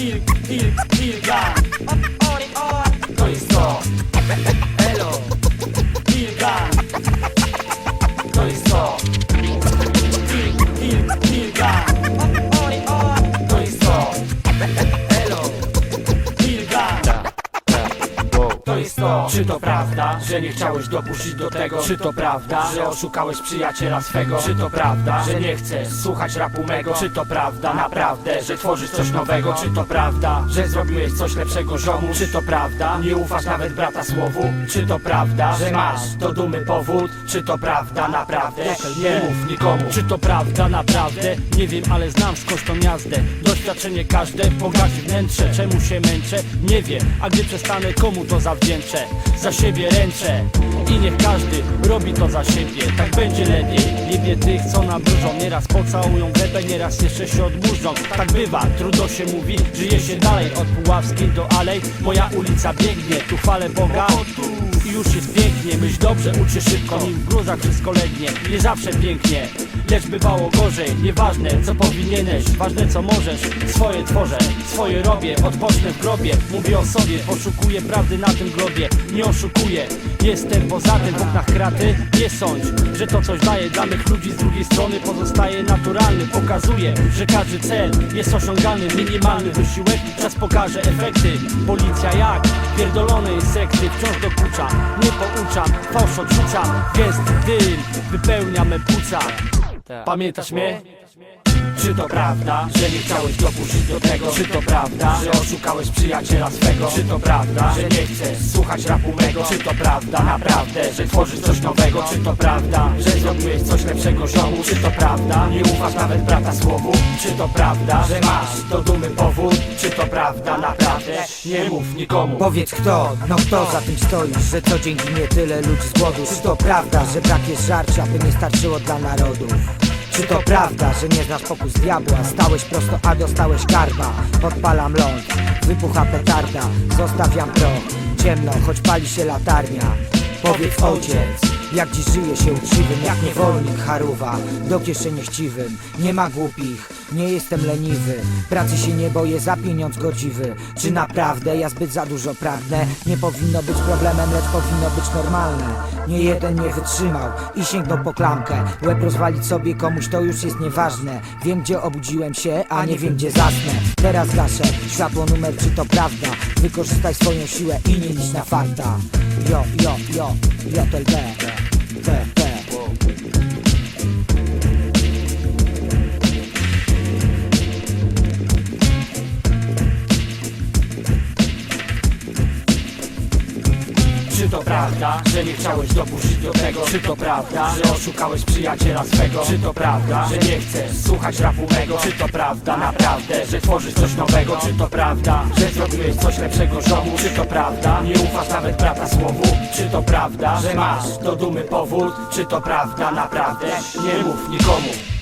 Kill, kill, kill gang To jest to Elo Kill Czy to prawda, że nie chciałeś dopuścić do tego? Czy to prawda, że oszukałeś przyjaciela swego? Czy to prawda, że nie chcesz słuchać rapu mego? Czy to prawda, naprawdę, że tworzysz coś nowego? Czy to prawda, że zrobiłeś coś lepszego ziomu? Czy to prawda, nie ufasz nawet brata słowu? Czy to prawda, że masz do dumy powód? Czy to prawda, naprawdę, nie mów nikomu Czy to prawda, naprawdę, nie wiem, ale znam skąd tą jazdę Doświadczenie każde pogasi wnętrze Czemu się męczę? Nie wiem, a gdy przestanę, komu to zawdzięczę? Za siebie ręczę i niech każdy robi to za siebie. Tak będzie lepiej, lubię tych co nabrużą Nieraz pocałują webę, nieraz jeszcze się odmurzą Tak bywa, trudno się mówi, żyje się dalej. Od Puławskiej do Alej, moja ulica biegnie. Tu chwalę Boga i już jest pięknie Myśl dobrze, uczy szybko, nim w gruzach wszystko legnie Nie zawsze pięknie, lecz bywało gorzej Nieważne co powinieneś, ważne co możesz. Swoje tworzę, swoje robię, odpocznę w grobie. Mówię o sobie, poszukuję prawdy na tym globie. Nie oszukuję, jestem poza tym w oknach kraty. Nie sądź, że to coś daje dla mych ludzi z drugiej strony. Pozostaje naturalny, pokazuje, że każdy cel jest osiągalny. Minimalny wysiłek, czas pokaże efekty. Policja jak pierdolone insekty Wciąż dokucza, nie pouczam, fałsz odrzucam. Gęsty dym wypełnia me płuca Pamiętasz mnie? Czy to prawda, że nie chciałeś dopuścić do tego? Czy to prawda, że oszukałeś przyjaciela swego? Czy to prawda, że nie chcesz słuchać rapu mego? Czy to prawda, naprawdę, że tworzysz coś nowego? Czy to prawda, że zrobiłeś coś lepszego ziomu? Czy to prawda, nie ufasz nawet brata słowu? Czy to prawda, że masz do dumy powód? Czy to prawda, naprawdę, nie mów nikomu Powiedz kto, no kto za tym stoisz Że co dzień ginie tyle ludzi z głodu Czy to prawda, że brak jest żarcia By nie starczyło dla narodów czy to prawda, że nie znasz pokus diabła? Stałeś prosto, a dostałeś karma Podpalam ląd, wybucha petarda Zostawiam proch, ciemno, choć pali się latarnia. Powiedz ojciec, jak dziś żyje się uczciwym Jak niewolnik haruwa, do kieszeni chciwym Nie ma głupich, nie jestem leniwy. Pracy się nie boję, za pieniądz godziwy Czy naprawdę ja zbyt za dużo pragnę? Nie powinno być problemem, lecz powinno być normalne. Nie jeden nie wytrzymał i sięgnął po klamkę. Łeb rozwalić sobie komuś to już jest nieważne. Wiem gdzie obudziłem się, a nie wiem gdzie zasnę. Teraz gaszę, światło numer czy to prawda? Wykorzystaj swoją siłę i nie licz na fakta Jo, jo, jo, JLB T, T Czy to prawda, że nie chciałeś dopuścić do tego? Czy to prawda, że oszukałeś przyjaciela swego? Czy to prawda, że nie chcesz słuchać rapu mego? Czy to prawda, naprawdę, że tworzysz coś nowego? Czy to prawda, że zrobiłeś coś lepszego ziomu? Czy to prawda, nie ufasz nawet brata słowu? Czy to prawda, że masz do dumy powód? Czy to prawda, naprawdę, nie mów nikomu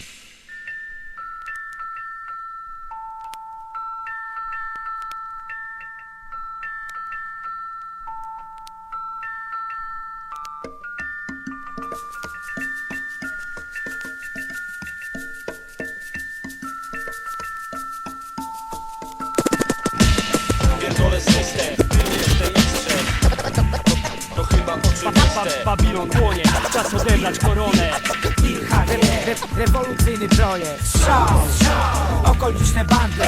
oczywiste Babilon płonie, czas odebrać koronę. Re rewolucyjny projekt. Okoliczne bandy.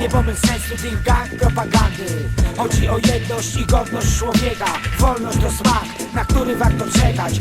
Nie pomysł sensu, think gang, propagandy. Chodzi o jedność i godność człowieka. Wolność to smak, na który warto czekać